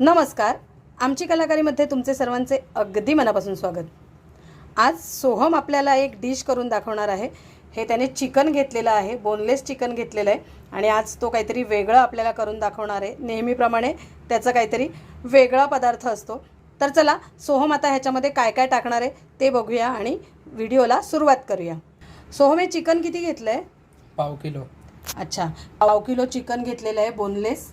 नमस्कार. आमची कलाकारीमध्ये तुमचे सर्वांचे अगदी मनापासून स्वागत. आज सोहम आपल्याला एक डिश करून दाखवणार आहे. हे त्याने चिकन घेतलेलं आहे बोनलेस चिकन घेतलेलं आहे. आणि आज तो काहीतरी वेगळं आपल्याला करून दाखवणार आहे. नेहमीप्रमाणे त्याचा काहीतरी वेगळा पदार्थ असतो. तर चला सोहम आता ह्याच्यामध्ये काय काय टाकणार आहे ते बघूया आणि व्हिडिओला सुरुवात करूया. सोहम हे चिकन किती घेतलं आहे पाव किलो. अच्छा. पाव किलो चिकन घेतलेलं आहे बोनलेस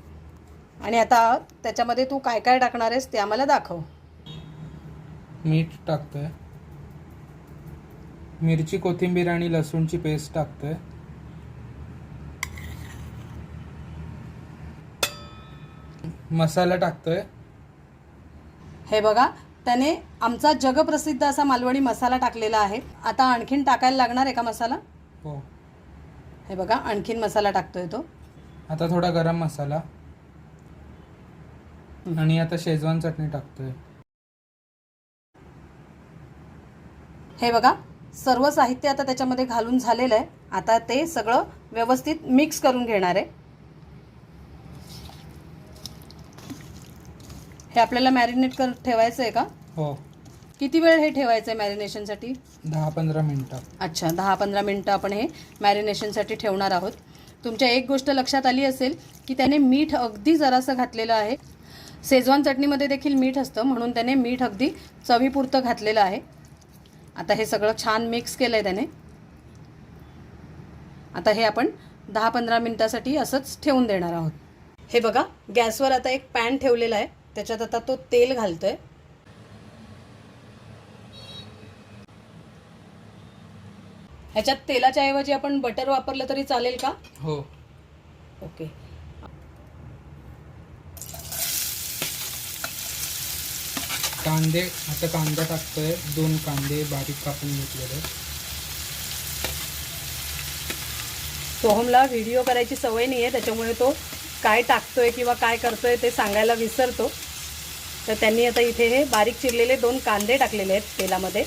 आणि आता त्याच्यामध्ये तू काय काय टाकणार आहेस ते आम्हाला दाखव. मीठ टाकतोय. मिरची कोथिंबीर आणि लसूणची पेस्ट टाकतोय. मसाला टाकतोय. हे बघा त्याने आमचा जगप्रसिद्ध असा मालवणी मसाला टाकलेला आहे. आता आणखीन टाकायला लागणार आहे का मसाला? हो. हे बघा आणखीन मसाला टाकतोय तो. आता थोडा गरम मसाला. आणि आता शेजवान चटणी टाकतोय. हे बघा सर्व साहित्य आता त्याच्यामध्ये घालून झालेलं आहे. आता ते सगळं व्यवस्थित मिक्स करून घेणार आहे. हे आपल्याला मॅरिनेट कर ठेवायचं आहे का? हो. किती वेळ हे ठेवायचं आहे मॅरिनेशनसाठी दहा पंधरा मिनटं. अच्छा दहा पंधरा मिनटं आपण हे मॅरिनेशनसाठी ठेवणार आहोत. तुमच्या एक गोष्ट लक्षात आली असेल की त्याने मीठ अगदी जरासं घातलेलं आहे. शेजवान चटणीमध्ये देखील मीठ असतं म्हणून त्याने मीठ अगदी चवीपुरतं घातलेलं आहे. आता हे सगळं छान मिक्स केलं आहे त्याने. आता हे आपण दहा पंधरा मिनटासाठी असंच ठेवून देणार आहोत. हे बघा गॅसवर आता एक पॅन ठेवलेला आहे. त्याच्यात आता तो तेल घालतोय. ह्याच्यात तेलाच्या ऐवजी आपण बटर वापरलं तरी चालेल का? हो. ओके कांदे आता कांदा टाकतोय. दोन कांदे बारीक कापून घेतलेले. सोहमला व्हिडिओ करायची सवय नाही आहे त्याच्यामुळे तो काय टाकतोय किंवा काय करतोय ते सांगायला विसरतो. तर त्यांनी आता इथे हे बारीक चिरलेले दोन कांदे टाकलेले आहेत तेलामध्ये.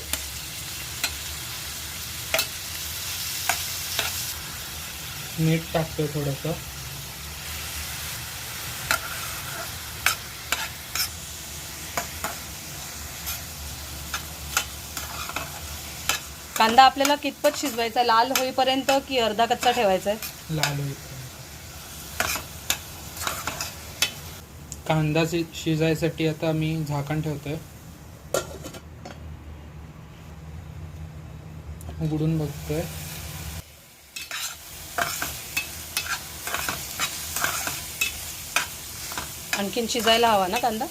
मीठ टाकतोय थोडंसं. कांदा आपल्याला कितपत शिजवायचा? लाल होईपर्यंत की अर्धा कच्चा ठेवायचा आहे? लाल होईपर्यंत. कांदा शिजायसाठी आता मी झाकण ठेवतोय. उघडून बघतोय. आणखीन शिजायला हवा ना कांदा?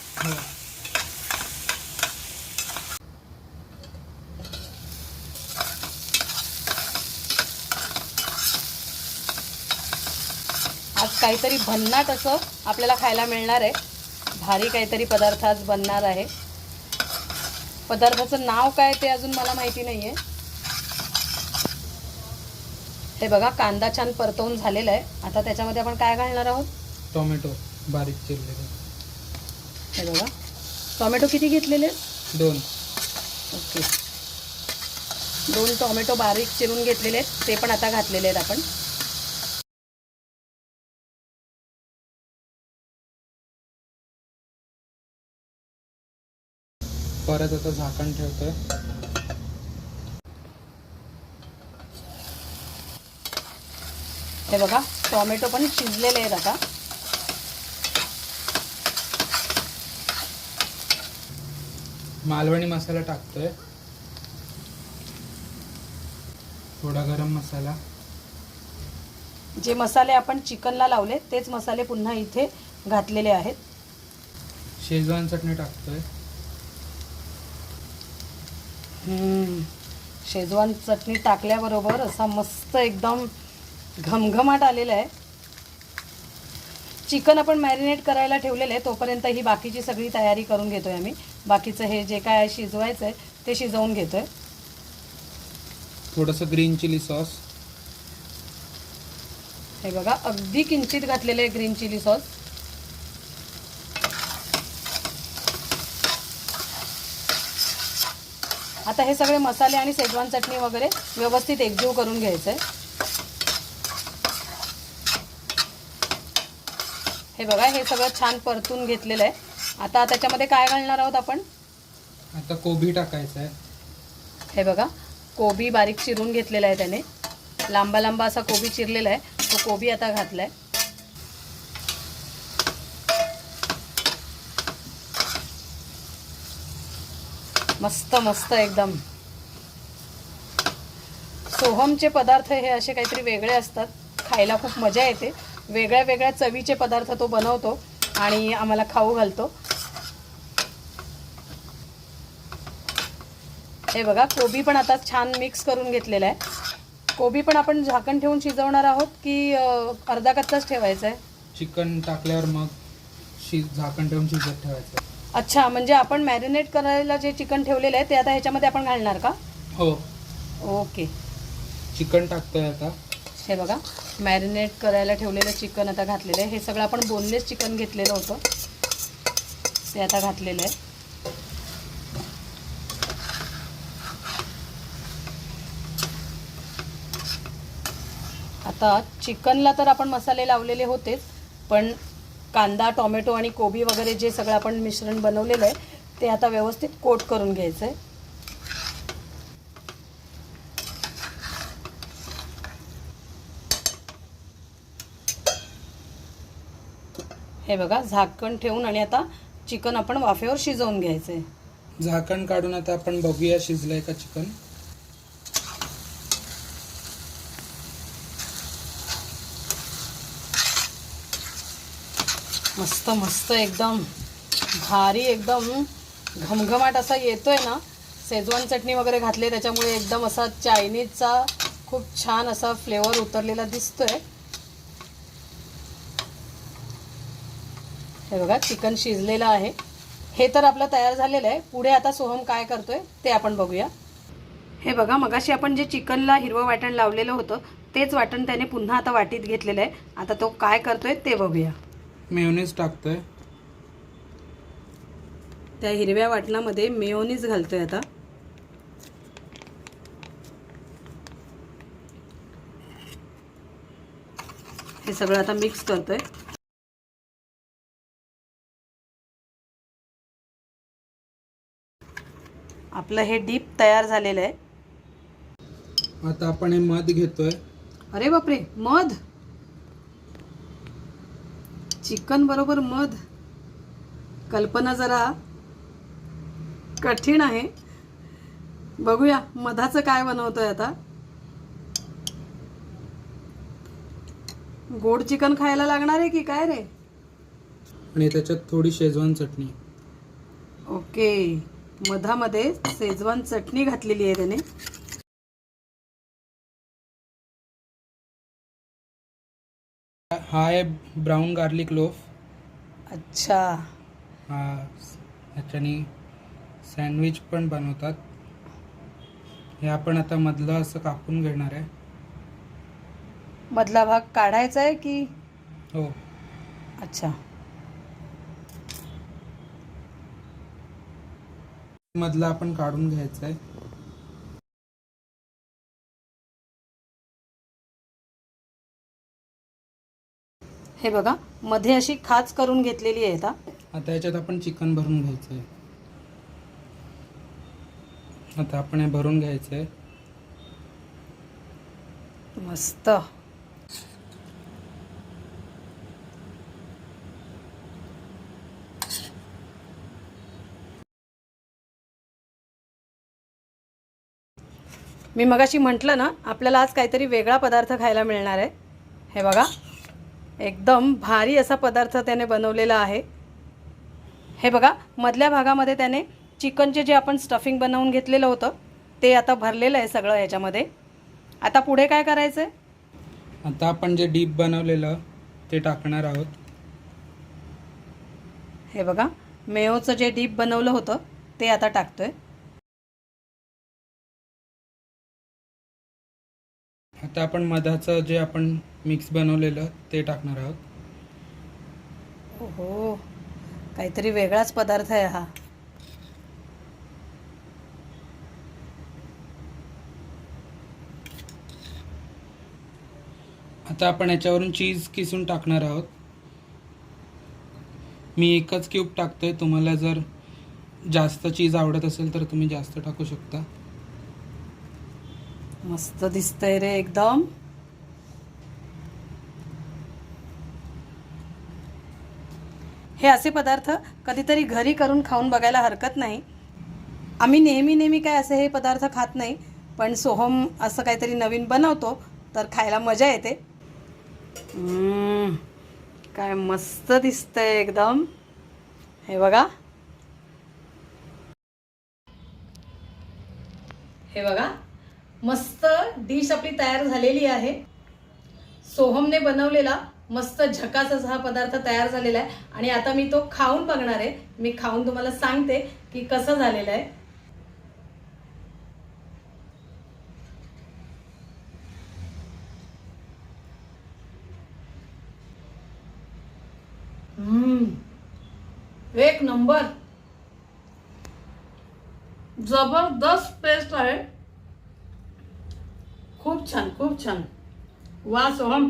काहीतरी भन्नाट असं आपल्याला खायला मिळणार आहे. भारी काहीतरी पदार्थ आज बनणार आहे. पदार्थाचं नाव काय ते अजून मला माहिती नाही आहे हे बघा कांदा छान परतवून झालेला आहे. आता त्याच्यामध्ये आपण काय घालणार आहोत? टोमॅटो बारीक चिरलेले. हे बघा. टोमॅटो किती घेतलेले? दोन. ओके. दोन टोमॅटो बारीक चिरून घेतलेले आहेत. ते पण आता घातलेले आहेत आपण. परत आता झाकण ठेवतोय. हे बघा टोमॅटो पण शिजलेले आहेत आता. मालवणी मसाला टाकतोय. थोडा गरम मसाला. जे मसाले आपण चिकनला लावले तेच मसाले पुन्हा इथे घातलेले आहेत. शेजवान चटणी टाकतोय. शेजवान चटणी टाकल्याबरोबर असा मस्त एकदम घमघमाट आलेला आहे. चिकन आपण मॅरिनेट करायला ठेवलेलं आहे तोपर्यंत ही बाकीची सगळी तयारी करून घेतोय आम्ही. बाकीचं हे जे काय शिजवायचं आहे ते शिजवून घेतोय. थोडंसं ग्रीन चिली सॉस हे बघा अगदी किंचित घातलेलं आहे ग्रीन चिली सॉस आता हे सगळे मसाले आणि शेजवान चटणी वगैरे व्यवस्थित एकजीव करून घ्यायचं आहे हे बघा हे सगळं छान परतून घेतलेलं आहे आता त्याच्यामध्ये काय घालणार आहोत आपण? आता कोबी टाकायचा आहे हे बघा कोबी बारीक चिरून घेतलेला आहे त्याने. लांबा लांबा असा कोबी चिरलेला आहे. तो कोबी आता घातलाय. मस्त मस्त एकदम. सोहमचे पदार्थ हे असे काहीतरी वेगळे असतात. खायला खूप मजा येते. वेगळ्या वेगळ्या चवीचे पदार्थ तो बनवतो आणि आम्हाला खाऊ घालतो. हे बघा कोबी पण आता छान मिक्स करून घेतलेला आहे. कोबी पण आपण झाकण ठेवून शिजवणार आहोत की अर्धा कच्चाच ठेवायचा आहे? चिकन टाकल्यावर मग शि झाकण ठेवून शिजत ठेवायचं. अच्छा म्हणजे आपण मॅरिनेट करायला जे चिकन ठेवलेलं आहे ते आता ह्याच्यामध्ये आपण घालणार का? हो. ओके. चिकन टाकतोय आता. हे बघा मॅरिनेट करायला ठेवलेलं चिकन आता घातलेलं आहे. हे सगळं आपण बोनलेस चिकन घेतलेलं होतं. ते आता घातलेलं आहे. आता चिकनला तर आपण मसाले लावलेले होतेच पण कांदा टोमॅटो आणि कोबी वगैरे जे सगळं आपण मिश्रण बनवलेलं आहे ते आता व्यवस्थित कोट करून घ्यायचं आहे हे बघा झाकण ठेवून आणि आता चिकन आपण वाफेवर शिजवून घ्यायचं आहे झाकण काढून आता आपण बघूया शिजलंय का चिकन. मस्त मस्त एकदम भारी एकदम घमघमाट असा येतो आहे ना. शेजवान चटणी वगैरे घातली त्याच्यामुळे एकदम असा चायनीजचा खूप छान असा फ्लेवर उतरलेला दिसतोय. हे बघा चिकन शिजलेलं आहे. हे तर आपलं तयार झालेलं आहे. पुढे आता सोहम काय करतोय ते आपण बघूया. हे बघा मगाशी आपण जे चिकनला हिरवं वाटण लावलेलं होतं तेच वाटण त्याने पुन्हा आता वाटीत घेतलेलं आहे. आता तो काय करतोय ते बघूया. मेयोनीज टाकतोय. त्या हिरव्या वाटणामध्ये मेयोनीज घालतोय आता. हे सगळं आता मिक्स करतोय. आपलं हे डीप तयार झालेलं आहे. आता आपण हे मध घेतोय. अरे बापरे मध? चिकन बरोबर मध. कल्पना जरा कठीण आहे. बघूया मधाचं काय बनवतोय आता. गोड चिकन खायला लागणार आहे की काय रे? आणि त्याच्यात थोडी शेजवान चटणी. ओके. मधामध्ये शेजवान चटणी घातलेली आहे त्याने. हा आहे ब्राऊन गार्लिक लोफ. अच्छा. हा ह्याच्याने सँडविच पण बनवतात. हे आपण आता मधलं असं कापून घेणार आहे. मधला भाग काढायचा आहे की? हो. अच्छा. मधलं आपण काढून घ्यायचं आहे. हे बघा मध्ये अशी खाच करून घेतलेली आहे आता आता याच्यात आपण चिकन भरून घ्यायचं आहे आता आपण हे भरून घ्यायचं आहे मस्त. मी मगाशी म्हटलं ना आपल्याला आज काहीतरी वेगळा पदार्थ खायला मिळणार आहे. हे बघा. एकदम भारी असा पदार्थ त्याने बनवलेला आहे. हे बघा मधल्या भागामध्ये त्याने चिकनचे जे आपण स्टफिंग बनवून घेतलेलं होतं ते आता भरलेलं आहे सगळं ह्याच्यामध्ये आता पुढे काय करायचं आहे आता आपण जे डीप बनवलेलं ते टाकणार आहोत. हे बघा मेयोचं जे डीप बनवलं होतं ते आता टाकतोय. आता आपण मधाचं जे आपण मिक्स बनवलेलं ते टाकणार आहोत. हो काहीतरी वेगळाच पदार्थ आहे हा. आता आपण याच्यावरून चीज किसून टाकणार आहोत. मी एकच क्यूब टाकतोय तुम्हाला जर जास्त चीज आवडत असेल तर तुम्ही जास्त टाकू शकता. मस्त दिसतंय रे एकदम. हे असे पदार्थ कधीतरी घरी करून खाऊन बघायला हरकत नाही. आम्ही नेहमी नेहमी काय असे हे पदार्थ खात नाही पण सोहम असं काहीतरी नवीन बनवतो तर खायला मजा येते. काय मस्त दिसतंय एकदम. हे बघा. हे बघा. मस्त डिश आपली तयार झालेली आहे. सोहमने बनवलेला मस्त झकाचाच हा पदार्थ तयार झालेला आहे. आणि आता मी तो खाऊन बघणार आहे. मी खाऊन तुम्हाला सांगते की कसं झालेलं आहे. एक नंबर. जबरदस्त पेस्ट आहे. खूप छान खूप छान. वा सोहम.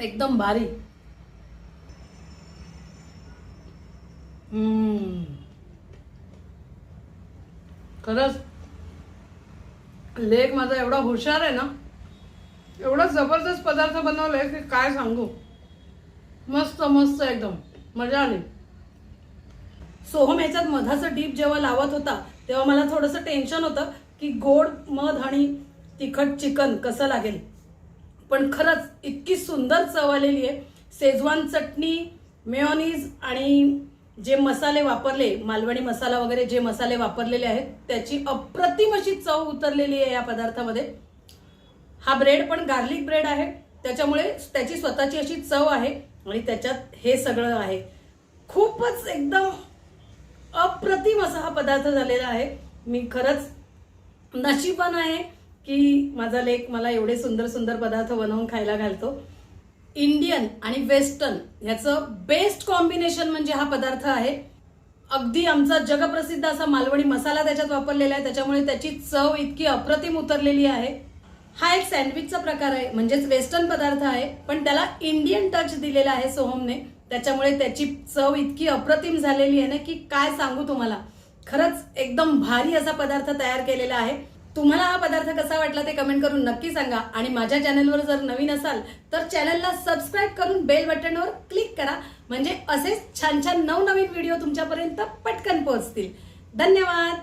एकदम भारी. खरंच. लेख माझा एवढा हुशार आहे ना एवढा जबरदस्त पदार्थ बनवलाय की काय सांगू. मस्त मस्त एकदम. मजा आली. सोहम ह्याच्यात मधाचं डीप जेव्हा लावत होता तेव्हा मला थोडंसं टेन्शन होतं की गोड मध आणि तिखट चिकन कसं लागेल? पण खरंच इतकी सुंदर चव आलेली आहे. सेजवान चटणी मेयोनीज आणि जे मसाले वापरले मालवणी मसाला वगैरे जे मसाले वापरलेले आहेत त्याची अप्रतिम अशी चव उतरलेली आहे या पदार्थामध्ये. हा ब्रेड पण गार्लिक ब्रेड आहे. त्याच्यामुळे त्याची स्वतःची अशी चव आहे आणि त्याच्यात हे सगळं आहे. खूपच एकदम अप्रतिम असा हा पदार्थ झालेला आहे. मी खरंच नशिबान आहे. की माझा लेख मला एवढे सुंदर सुंदर पदार्थ बनवून खायला घालतो. इंडियन आणि वेस्टर्न ह्याचं बेस्ट कॉम्बिनेशन म्हणजे हा पदार्थ आहे. अगदी आमचा जगप्रसिद्ध असा मालवणी मसाला त्याच्यात वापरलेला आहे. त्याच्यामुळे त्याची चव इतकी अप्रतिम उतरलेली आहे. हा एक सँडविचचा प्रकार आहे. म्हणजेच वेस्टर्न पदार्थ आहे. पण त्याला इंडियन टच दिलेला आहे सोहमने. त्याच्यामुळे त्याची चव इतकी अप्रतिम झालेली आहे ना की काय सांगू तुम्हाला. खरंच एकदम भारी असा पदार्थ तयार केलेला आहे. तुम्हाला हा पदार्थ कसा वाटला ते कमेंट करून नक्की सांगा. आणि माझ्या चॅनलवर जर नवीन असाल तर चॅनलला सबस्क्राईब करून बेल बटनवर क्लिक करा. म्हणजे असेच छान छान नवनवीन व्हिडिओ तुमच्यापर्यंत पटकन पोहोचतील. धन्यवाद!